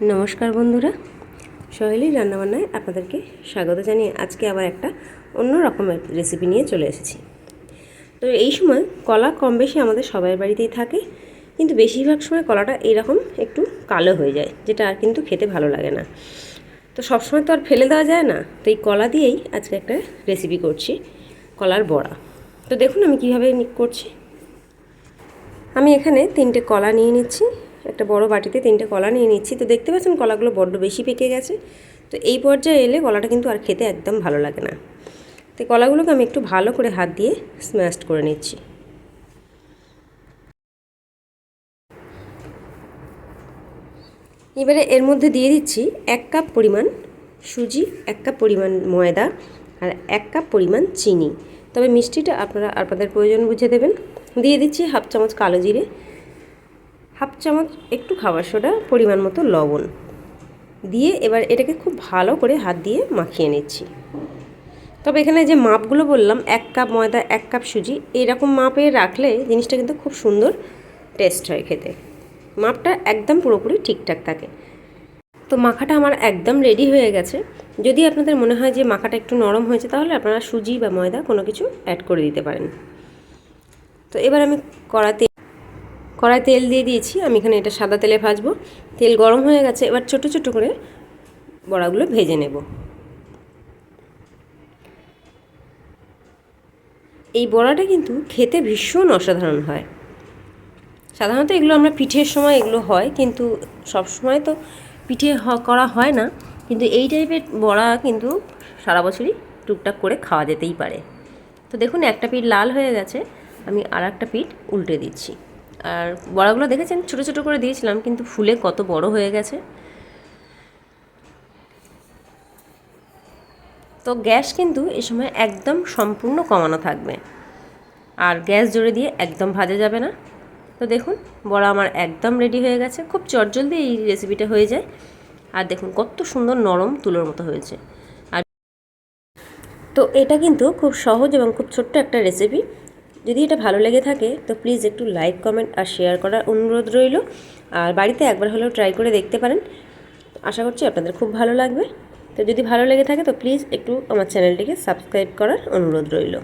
নমস্কার বন্ধুরা, সহেলি রান্নাবান্নায় আপনাদেরকে স্বাগত জানিয়ে আজকে আবার একটা অন্য রকমের রেসিপি নিয়ে চলে এসেছি। তো এই সময় কলা কম বেশি আমাদের সবার বাড়িতেই থাকে, কিন্তু বেশিরভাগ সময় কলাটা এইরকম একটু কালো হয়ে যায়, যেটা আর কিন্তু খেতে ভালো লাগে না। তো সবসময় তো আর ফেলে দেওয়া যায় না, তো এই কলা দিয়েই আজকে একটা রেসিপি করছি, কলার বড়া। তো দেখুন আমি কীভাবে করছি। আমি এখানে তিনটে কলা নিয়ে নিচ্ছি একটা বড় বাটিতে তিনটে কলা নিয়ে নিচ্ছি। তো দেখতে পাচ্ছেন কলাগুলো বড্ড বেশি পেকে গেছে। তো এই পর্যায়ে এলে কলাটা কিন্তু আর খেতে একদম ভালো লাগে না। তো কলাগুলোকে আমি একটু ভালো করে হাত দিয়ে স্ম্যাশড করে নিচ্ছি। এবারে এর মধ্যে দিয়ে দিচ্ছি এক কাপ পরিমাণ সুজি, এক কাপ পরিমাণ ময়দা আর এক কাপ পরিমাণ চিনি। তবে মিষ্টিটা আপনারা আপনাদের প্রয়োজন বুঝে দেবেন। দিয়ে দিচ্ছি হাফ চামচ কালো জিরে। হাফ চামচ একটু খাবার সোডা, পরিমাণ মতো লবণ দিয়ে এবার এটাকে খুব ভালো করে হাত দিয়ে মাখিয়ে নিচ্ছি। তবে এখানে যে মাপগুলো বললাম, এক কাপ ময়দা, এক কাপ সুজি এরকম মাপে রাখলে জিনিসটা কিন্তু খুব সুন্দর টেস্ট হয় খেতে। মাপটা একদম পুরোপুরি ঠিকঠাক থাকে। তো মাখাটা আমার একদম রেডি হয়ে গেছে। যদি আপনাদের মনে হয় যে মাখাটা একটু নরম হয়েছে, তাহলে আপনারা সুজি বা ময়দা কোনো কিছু অ্যাড করে দিতে পারেন। তো এবার আমি কড়াতে কড়াই তেল দিয়ে দিয়েছি, আমি এখানে এটা সাদা তেলে ভাজবো। তেল গরম হয়ে গেছে, এবার ছোট ছোট করে বড়াগুলো ভেজে নেব। এই বড়াটা কিন্তু খেতে ভীষণ অসাধারণ হয়। সাধারণত এগুলো আমরা পিঠের সময় এগুলো হয়, কিন্তু সব সময় তো পিঠে করা হয় না। কিন্তু এই টাইপের বড়া কিন্তু সারা বছরই টুকটাক করে খাওয়া যেতেই পারে। তো দেখুন, একটা পিঠ লাল হয়ে গেছে, আমি আর একটা পিঠ উল্টে দিচ্ছি। আর বড়াগুলো দেখেছেন? ছোটো ছোটো করে দিয়েছিলাম, কিন্তু ফুলে কত বড় হয়ে গেছে। তো গ্যাস কিন্তু এ সময় একদম সম্পূর্ণ কমানো থাকবে। আর গ্যাস জোরে দিয়ে একদম ভাজা যাবে না। তো দেখুন, বড়া আমার একদম রেডি হয়ে গেছে। খুব চটজলদি এই রেসিপিটা হয়ে যায়। আর দেখুন, কত সুন্দর নরম তুলোর মতো হয়েছে। আর তো এটা কিন্তু খুব সহজ এবং খুব ছোট্ট একটা রেসিপি যদি এটা ভালো লেগে থাকে, তো প্লিজ একটু লাইক কমেন্ট আর শেয়ার করার অনুরোধ রইল। আর বাড়িতে একবার হলেও ট্রাই করে দেখতে পারেন। আশা করছি আপনাদের খুব ভালো লাগবে। তো যদি ভালো লেগে থাকে, তো প্লিজ একটু আমার চ্যানেলটিকে সাবস্ক্রাইব করার অনুরোধ রইল।